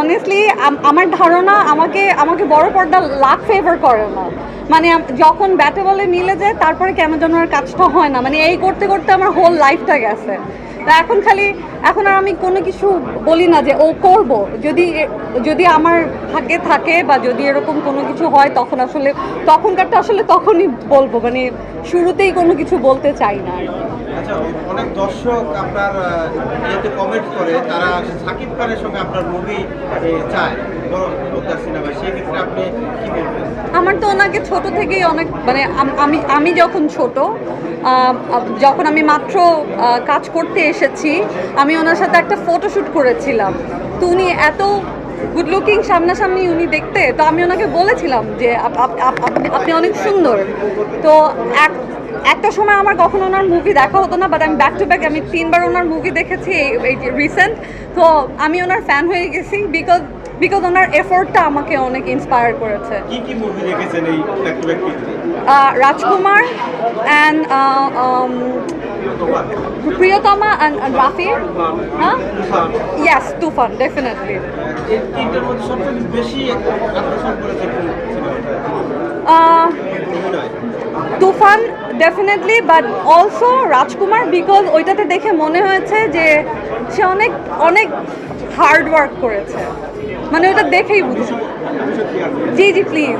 Honestly আমার ধারণা আমাকে আমাকে বড় পর্দা লাক ফেভার করে না। মানে যখন ব্যাটে বলে মিলে যায়, তারপরে কেন যেন আর কাজটা হয় না। মানে এই করতে করতে আমার হোল লাইফটা গেছে। তা এখন খালি, এখন আর আমি কোনো কিছু বলি না যে ও করব। যদি যদি আমার ভাগ্যে থাকে বা যদি এরকম কোনো কিছু হয়, তখন আসলে, তখনকারটা আসলে তখনই বলব। মানে শুরুতেই কোনো কিছু বলতে চাই না আর আচ্ছা অনেক দর্শক আপনার ইয়েতে কমেন্ট করে, তারা সাকিব খানের সঙ্গে আপনার মুভি চায় সিনেমা সেই ক্ষেত্রে আপনি আমার তো ওনাকে ছোট থেকেই অনেক মানে আমি আমি যখন ছোট যখন আমি মাত্র কাজ করতে এসেছি, আমি ওনার সাথে একটা ফটোশ্যুট করেছিলাম। তো উনি এত গুড লুকিং সামনাসামনি উনি দেখতে, তো আমি ওনাকে বলেছিলাম যে আপ- আপ- আপ- আপনি আপনি অনেক সুন্দর। তো এক একটা সময় আমার কখনো ওনার মুভি দেখা হতো না বাট আমি ব্যাক টু ব্যাক আমি তিনবার ওনার মুভি দেখেছি এই- রিসেন্ট তো আমি ওনার ফ্যান হয়ে গেছি বিকজ বিকজ ওনার এফোর্টটা আমাকে অনেক ইন্সপায়ার করেছে। কি কি মুভি দেখেছেন এই back to back uh, Rajkumar and uh, um, Priyotama and, and Rafi. Huh? Toofan definitely but also Rajkumar because ওইটাতে দেখে মনে হয়েছে যে সে অনেক অনেক হার্ড ওয়ার্ক করেছে। মানে ওটা দেখেই বুঝছি। জি জি প্লিজ